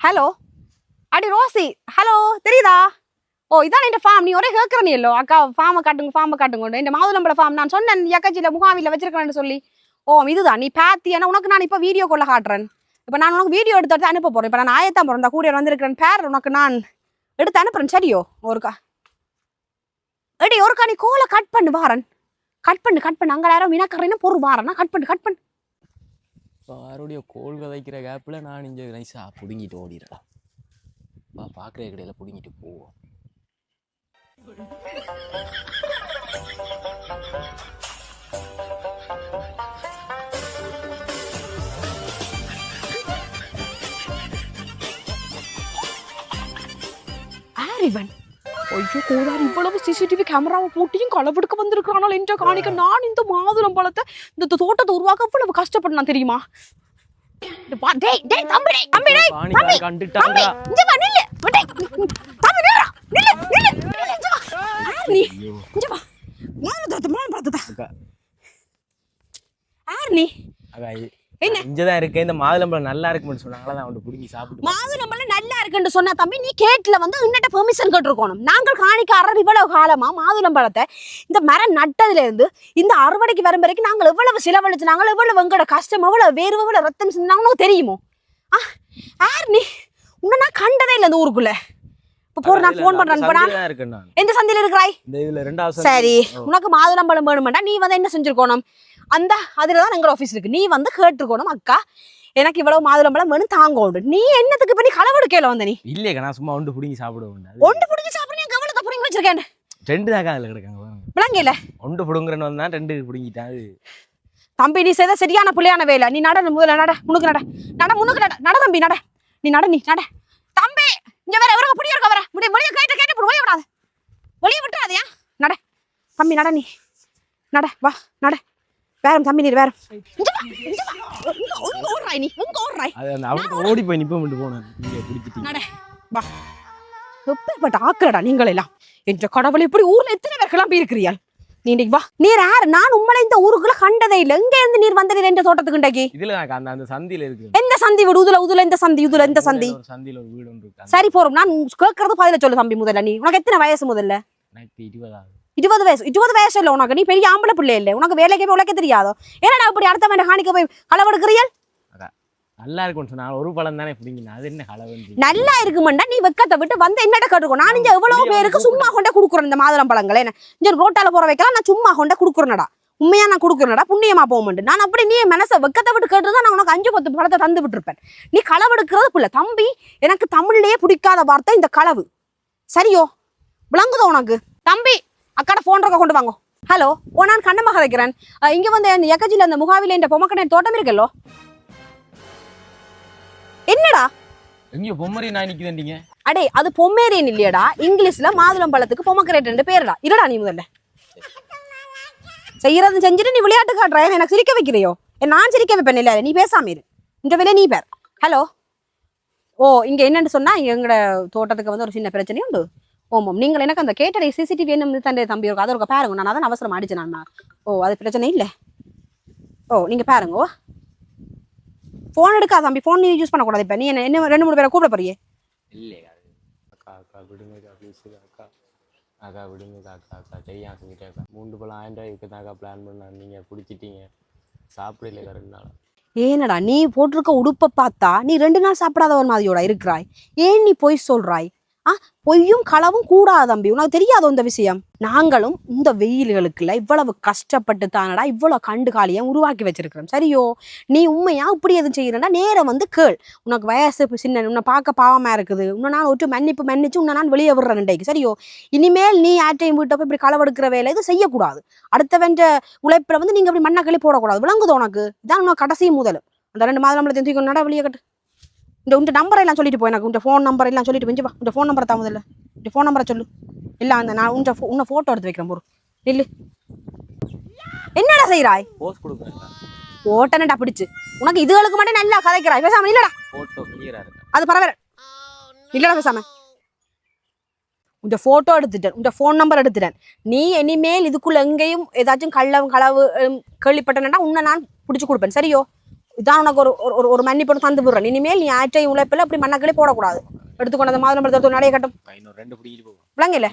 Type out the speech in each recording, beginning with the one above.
Hello அடி Rousey hello தெரியுதா? ஓ இதான் என் ஃபார்ம் நீ ஒரே கேட்குறனியல்லோ அக்கா ஃபார்மை காட்டுங்க ஃபார்மை காட்டுங்க இந்த மாதுளம்பழ ஃபார்ம் நான் சொன்னேன் எக்கச்சியில் முகாமியில் வச்சிருக்கிறேன்னு சொல்லி. ஓ இதுதான். நீ பாத்தியானா உனக்கு நான் இப்போ வீடியோ கொள்ள காட்டுறேன். இப்போ நான் உனக்கு வீடியோ எடுத்து எடுத்து அனுப்ப போகிறேன் இப்போ நான் ஆயத்தான் பிறந்தா கூட வந்திருக்கிறேன். பேர் உனக்கு நான் எடுத்து அனுப்புறேன். சரியோ ஒருக்கா. எடி ஒருக்கா நீ கோலை கட் பண்ணு வாரன். கட் பண்ணு கட் பண்ணு. அங்கே யாரும் வினாக்கறேன்னு பொருள் வாரனா. கட் பண்ணு கட் பண்ணு. இப்போ யாருடைய கோல் விதைக்கிற கேப்பில் நான் இங்கே நைஸாக பிடுங்கிட்டு ஓடிடலாம் வா பார்க்குற கடையில் பிடுங்கிட்டு போவோம் யார் இவன் ஐயோ கோதாரி இவ்வளவு சிசிடிவி கேமராவை போட்டியும் களவெடுக்க வந்திருக்கிறானால் என்று காணிக்க நான் இந்த மாதுளம் பழத்தை இந்த தோட்டத்தை உருவாக்க இவ்வளவு கஷ்டப்பட்டேன் தெரியுமா டேய் டேய் தம்பி டேய் தம்பி டேய் தம்பி கண்டுட்டாங்க இங்க வா நில்லு டேய் தம்பி நில்லுடா நில்லு நில்லு நில்லு இங்க வா யார் நீ இங்க வா நீ என்ன? இங்கே தான் இருக்கேன் இந்த மாதுளம்பழம் நல்லா இருக்குன்னு சொன்னாங்களா அவன் பிடுங்கி சாப்பிட்டு மாதுளம் பழம் நல்லா இருக்குன்னு சொன்னா தம்பி நீ கேட்ல வந்து இன்னட்ட பெர்மிஷன் கேட்டிருக்கணும். நாங்கள் காணிக்காரர் இவ்வளவு காலமா மாதுளம் பழத்தை இந்த மரம் நட்டதுல இருந்து இந்த அறுவடைக்கு வரும் வரைக்கும் நாங்கள் எவ்வளவு செலவழிச்சு நாங்கள் எவ்வளவு எங்களோட கஷ்டம் எவ்வளவு வேர்வை எவ்வளவு ரத்தம் சிந்தாங்கன்னு தெரியுமோ? ஆ யார் நீ உன்னை நான் கண்டதே இல்லை இந்த ஊருக்குள்ள. இப்போ போற நான் ஃபோன் பண்றேன் இப்போ நான். தான் சந்தையில் இருக்கிறாய் இதுல ரெண்டாவது சரி. உனக்கு மாதுளம்பழம் வேணுமெண்டா நீ வந்து என்ன செஞ்சிருக்கணும் அந்த அதுல தான் எங்க ஆஃபீஸ் இருக்கு நீ வந்து கேட்டிருக்கணும் அக்கா எனக்கு இவ்வளவு மாதுளம்பழம் வேணும் தாங்கோடு நீ என்னத்துக்கு நீ களவெடுக்கையில வந்த நீ இல்லையக்கா நான் சும்மா ஒன்று பிடுங்கி சாப்பிடுவேன் ஒன்று பிடிச்சி சாப்பிடுங்க கவலத்தை பிடிங்கி வச்சிருக்கேன் ரெண்டு தாக்கா அதில் கிடக்காங்க விளங்கல ஒன்று பிடுங்குறேன்னு வந்தா ரெண்டு பிடுங்கிட்டேன் தம்பி நீ செய்த சரியான புள்ளையான வேலை நீ நட முதல்ல நட முன்னுக்கு நட நட முன்னுக்கு நட நட தம்பி நட நீ நட நீ நட தம்பி இங்க வேற எவரோ புடிய இருக்க வர முடிய வெளிய கேட்டு கேட்டு விடாத வெளிய விட்டுறாதயா? நட. தம்பி நட நீ. நட வா நட. வேற தம்பி நீ வேற இங்க வா இங்க வா. இங்க இங்க ஓடுறாய் நீ இங்க ஓடுறாய். அவனுக்கு ஓடி போய் நிப்ப மட்டும் போனேன். நீங்கள் பிடிச்சிட்டீங்க நட வா. எப்பேற்பட்ட ஆக்கலடா நீங்கள் எல்லாம். என்ற கடவுள் இப்படி ஊர்ல எத்தனை பேர் கிளம்பி இருக்கிறீர்கள்? நீ வா. நீர் யார்? நான் உம்மளை இந்த ஊருக்குள்ள கண்டதே இல்லை. எங்க இருந்து நீர் வந்தது என்ற தோட்டத்துக்கு இன்றைக்கு? இதுல அந்த அந்த சந்தியில இருக்கு. எந்த சந்தி வீடு? உதுல உதுல எந்த சந்தி உதுல எந்த சந்தி. ஒரு சந்தியில ஒரு வீடு சரி போறோம். நான் கேட்கறது பதில சொல்லு தம்பி முதல்ல நீ. உனக்கு எத்தனை வயசு முதல்ல? இருபது வயசு இருபது வயசு இல்லை உனக்கு நீ பெரிய ஆம்பளை பிள்ளை இல்லை உனக்கு வேலைக்கு போய் உழைக்க தெரியாதோ என்னடா இப்படி அடுத்த வேண்ட காணிக்க போய் களவெடுக்கிறீள் நல்லா இருக்கும்னு சொன்னா ஒரு பழம் தானே பிடிங்கினா அது என்ன கலவன் நல்லா இருக்குமெண்டா நீ வெக்கத்தை விட்டு வந்து என்னட்ட கேட்டுக்கோ நான் இங்க எவ்வளவு பேருக்கு சும்மா கொண்டே கொடுக்குறேன் இந்த மாதுளம் பழங்களை என்ன இங்க ரோட்டால போற வைக்கலாம் நான் சும்மா கொண்டே கொடுக்குறேனடா உண்மையா நான் கொடுக்குறேனடா புண்ணியமா போக மாட்டேன் நான் அப்படி நீ மனசை வெக்கத்தை விட்டு கேட்டுதான் நான் உனக்கு அஞ்சு பத்து பழத்தை தந்து விட்டுருப்பேன் நீ களவெடுக்கிறது புள்ள தம்பி எனக்கு தமிழ்லயே பிடிக்காத வார்த்தை இந்த களவு சரியோ விளங்குதோ உனக்கு? தம்பி அக்காட போன் இருக்க கொண்டு வாங்க. ஹலோ ஓ நான் கண்ணமாக வைக்கிறேன் இங்க வந்து இந்த எக்கச்சில அந்த முகாவில இந்த பொம்மக்கடை தோட்டம் இருக்கல்லோ? என்னடா? எங்கேயோ பொம்மரி நான் நிக்குதுன்றீங்க. அடே அது பொம்மேரியன் இல்லையடா. இங்கிலீஷ்ல மாதுளம் பழத்துக்கு பொமக்கரேட் ரெண்டு பேருடா. இருடா நீ முதல்ல. செய்யறது செஞ்சுட்டு நீ விளையாட்டு காட்டுற. எனக்கு சிரிக்க வைக்கிறியோ? நான் சிரிக்க வைப்பேன் இல்ல நீ பேசாம இரு. இந்த வேலை நீ பேர். ஹலோ ஓ இங்க என்னன்னு சொன்னா இங்க எங்கட தோட்டத்துக்கு வந்து ஒரு சின்ன பிரச்சனை உண்டு ஓமம் நீங்கள் எனக்கு அந்த கேட்டடை சிசிடிவி என்ன தண்டை தம்பி? இருக்கும் அது ஒரு பாருங்க நான் அதான் அவசரம் அடிச்சேன் நான் ஓ அது பிரச்சனை இல்லை. ஓ நீங்க பாருங்க ஓ. ஃபோன் எடுக்காத தம்பி. ஃபோன் நீ யூஸ் பண்ணக்கூடாது இப்போ. நீ என்ன என்ன ரெண்டு மூணு பேரை கூப்பிட போறியே? இல்லையே அது அக்கா அக்கா விடுங்க அக்கா அக்கா. விடுங்க அக்கா அக்கா செய்யா சொல்லிட்டேன் அக்கா மூன்று பழம் ஆயிரம் ரூபாய்க்கு தான் அக்கா பிளான் பண்ணேன் நீங்கள் பிடிச்சிட்டீங்க சாப்பிடல ரெண்டு நாள்? ஏனடா நீ போட்டிருக்க உடுப்பை பார்த்தா நீ ரெண்டு நாள் சாப்பிடாதவன் மாதிரியோட இருக்கிறாய். ஏன் நீ பொய் சொல்றாய்? ஆ பொய்யும் களவும் கூடாது தம்பி. உனக்கு தெரியாதோ இந்த விஷயம்? நாங்களும் இந்த வெயில்களுக்குள்ள இவ்வளவு கஷ்டப்பட்டு தானடா இவ்வளவு கண்டு காலியை உருவாக்கி வச்சிருக்கிறோம். சரியோ? நீ உண்மையா? இப்படி எதுவும் செய்யறா நேரம் வந்து கேள். உனக்கு வயசு சின்ன உன்னை பார்க்க பாவமா இருக்குது. உன்னை நான் ஒட்டு மன்னிப்பு மன்னிச்சு உன்னை நான் வெளியே விடுறேன் இன்றைக்கு. சரியோ? இனிமேல் நீ யார்ட்டையும் வீட்டை போய் இப்படி களவெடுக்கிற வேலை இது செய்யக்கூடாது. அடுத்தவன்ற உழைப்பில் வந்து நீங்க அப்படி மண்ணக்களி போடக்கூடாது. விளங்குது உனக்கு? இதான் உனக்கு கடைசி முதல். அந்த ரெண்டு மாதம் நம்மளை தெரிஞ்சுக்கணும் நட வெளியே கட்டு. இந்த உன் நம்பர் எல்லாம் சொல்லிட்டு போய் எனக்கு உன் ஃபோன் நம்பர் எல்லாம் சொல்லிட்டு வெஞ்சு வா. உன் ஃபோன் நம்பரை தான் முதல்ல. இந்த ஃபோன் நம்பரை சொல்லு. இல்லை அந்த நான் உன் உன்னை ஃபோட்டோ எடுத்து வைக்கிறேன் போரு நில்லு. என்னடா செய்கிறாய் போஸ்ட் கொடுக்குறேன். ஓட்டனடா பிடிச்சு. உனக்கு இதுகளுக்கு மட்டும் நல்லா கதைக்கிறாய். பேசாம இல்லடா ஃபோட்டோ அது பரவாயில்ல. இல்லடா பேசாம. உன் போட்டோ எடுத்துட்டேன். உன் ஃபோன் நம்பர் எடுத்துட்டேன். நீ இனிமேல் இதுக்குள்ள எங்கேயும் ஏதாச்சும் கள்ளம் களவு ஹம், கேள்விப்பட்டனா உன்னை நான் பிடிச்சு கொடுப்பேன். சரியோ? இதான் உனக்கு ஒரு ஒரு- ஒரு மன்னிப்பு தந்து விடுறேன். இனிமேல் நீ ஆற்றையும் உழைப்பில் அப்படி மண்ணக்களே போடக்கூடாது. எடுத்துக்கொண்டு அந்த மாதிரி தடுத்து நடைய கட்டும். விளங்கல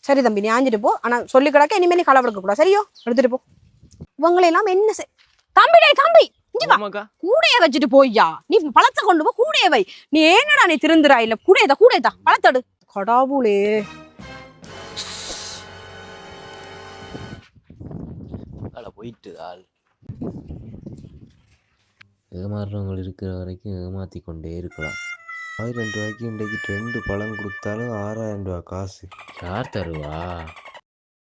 சரி தம்பி நீ ஆஞ்சிட்டு போ. ஆனா சொல்லி கிடக்க இனிமேல் நீ களவு எடுக்கக்கூடாது சரியோ? எடுத்துட்டு போ. இவங்களை எல்லாம் என்ன செய்? தம்பி டேய் தம்பி இங்க வா. ஆமாக்கா. கூடைய வச்சுட்டு போய்யா. நீ பழத்தை கொண்டு போ கூடைய வை. நீ ஏனடா நீ திருந்துறா? இல்ல கூடையதா கூடையதா பழத்தடு கடவுளே. அதில் போயிட்டு ஆள். ஏமாறுறவங்க இருக்கிற வரைக்கும் ஏமாற்றி கொண்டே இருக்கலாம். ஆயிரம் ரூபாய்க்கு இன்றைக்கு ரெண்டு பழம் கொடுத்தாலும் ஆறாயிரம் ரூபாய் காசு. யார் தருவா?